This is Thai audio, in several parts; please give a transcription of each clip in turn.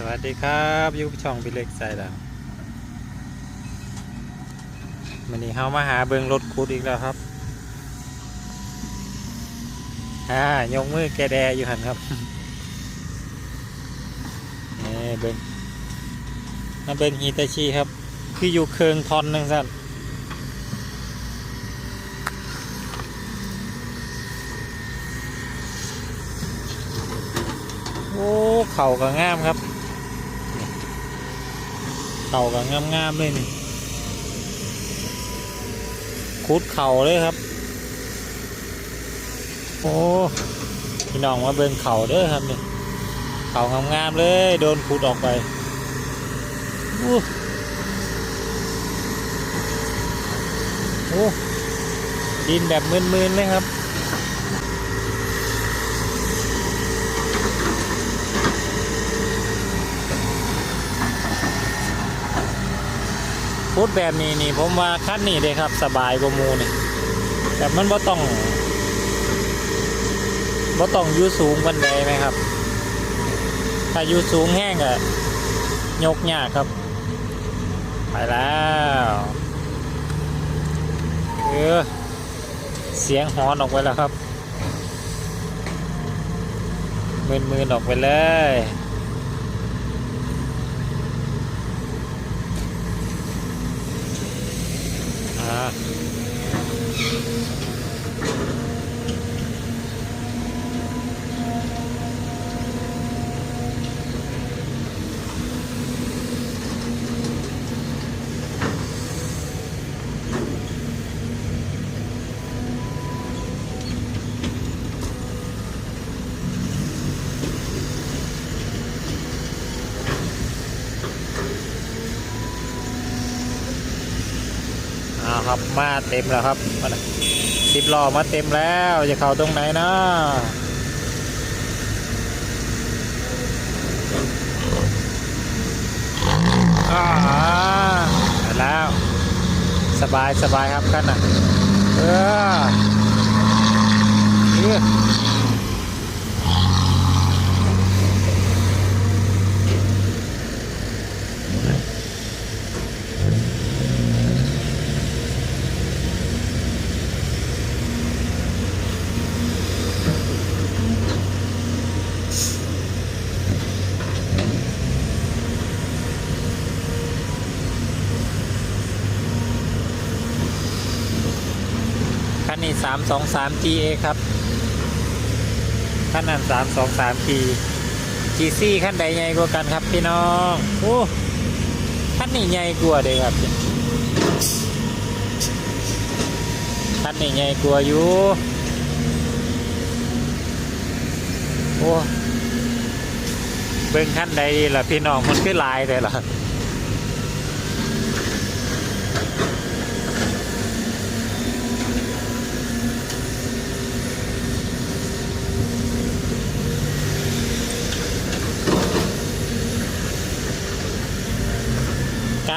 สวัสดีครับยูช่องบิเล็กใส่แล้ววันนี้เฮามาหาเบิงรถคุดอีกแล้วครับอ่ายกมือแกแดอยู่หันครับนี่เบิงมาเบิงฮีตาชิครับ คืออยู่เคืองทอนนึงสั่นโอ้ เข่าก็งามครับ เข่าก็งามๆเลยนี่คุดเข่าเลยครับ โอ้พี่น้องมาเบิ่งเข่าเด้อครับนี่เข่างามๆเลย โดนขุดออกไปอู้โอ้ดินแบบมืนๆเลยครับ พูดแบบนี้นี่ผมว่าคันนี้เลยครับ สบายกว่ามูนี่แต่มันบ่ต้องบ่ต้องอยู่สูงบันไดไหมครับ ถ้าอยู่สูงแห้งอะยกยากครับ ไปแล้วเออเสียงหอนออกไปแล้วครับมืนๆออกไปเลย อาครับมาเต็มแล้วครับมานะสิบล้อมาเต็มแล้วจะเข้าตรงไหนเนาะอาแล้วสบายสบายครับกันนะเออเออ นนี้สามสองสาม GA ครับคันนั้นสามสองสาม G GC ขั้นใดใหญ่กว่ากันครับพี่น้องโอ้คันนี้ใหญ่กว่าเลยครับคันนี้ใหญ่กว่าอยู่โอ้เบิ่งขั้นใดดีล่ะพี่น้องมันคือลายเลยล่ะ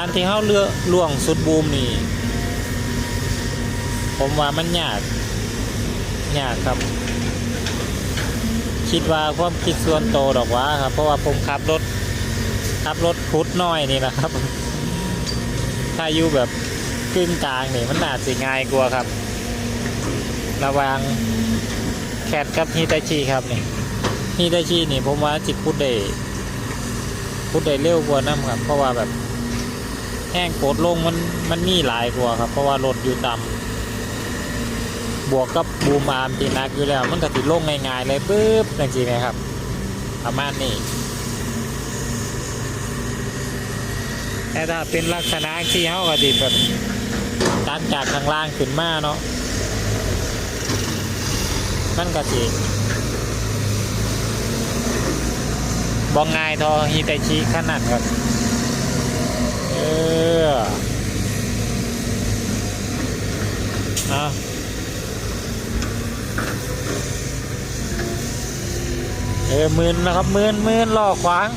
การที่เขาเลือกล่วงสุดบูมนี่ ผมว่ามันยาก ยากครับ คิดว่าความคิดส่วนโตดอกว่าครับ เพราะว่าผมขับรถขับรถพุดน้อยนี่นะครับ ถ้าอยู่แบบกึ่งกลางนี่มันน่าจะง่ายกว่าครับ ระวางแคทกับฮิตาชิครับนี่ฮิตาชินี่ผมว่าจิพุดได้พุดได้เร็วกว่าน้ำครับ เพราะว่าแบบ แห้งโกดลงมันมันมีหลายกว่าครับ เพราะว่ารถอยู่ต่ำบวกกับบูมอาร์มตีนักอยู่แล้ว มันก็ติดลงง่ายๆเลยปุ๊บจริงๆนะครับประมาณนี้แต่ถ้าเป็นลักษณะที่เขาก็ติแบบตัดจากข้างล่างขึ้นมาเนาะมันก็สิบองง่ายทอฮิตาชิขนาดครับ ออเอาเออมืนนะครับมืนมืนล่อขวาง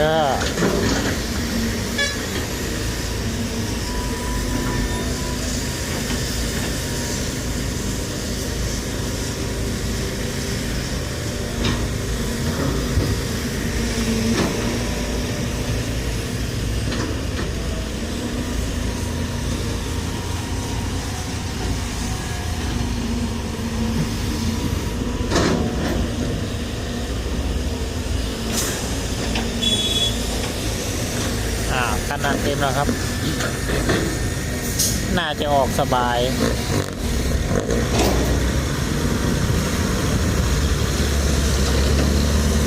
Yeah. ขนาดเต็มแล้วครับ น่าจะออกสบาย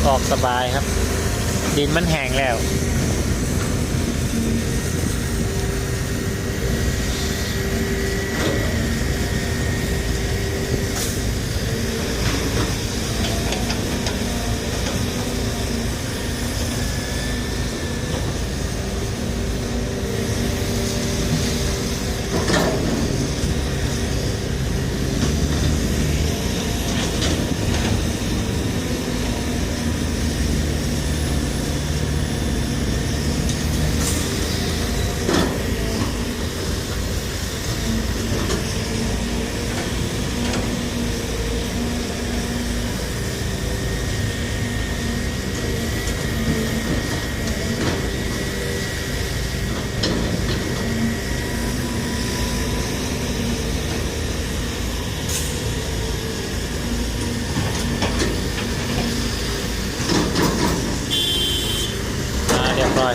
ออกสบายครับ ดินมันแห้งแล้ว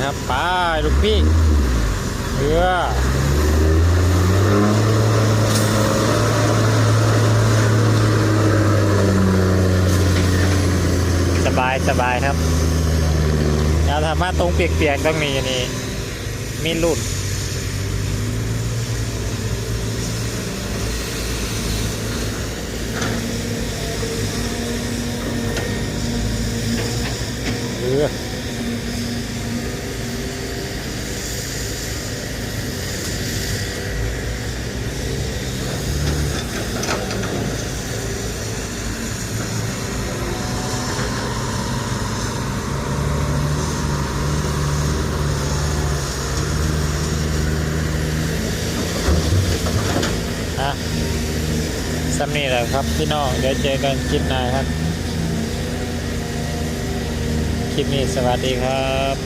ครับไปลูกพี่เรือสบายสบายครับแล้วสามาตรงเปียกๆต้องมีอันนี้มีรุ่น อะสำนีแหละครับพี่น้องเดี๋ยวเจอกันคลิปหน้าครับ คลิปนี้สวัสดีครับ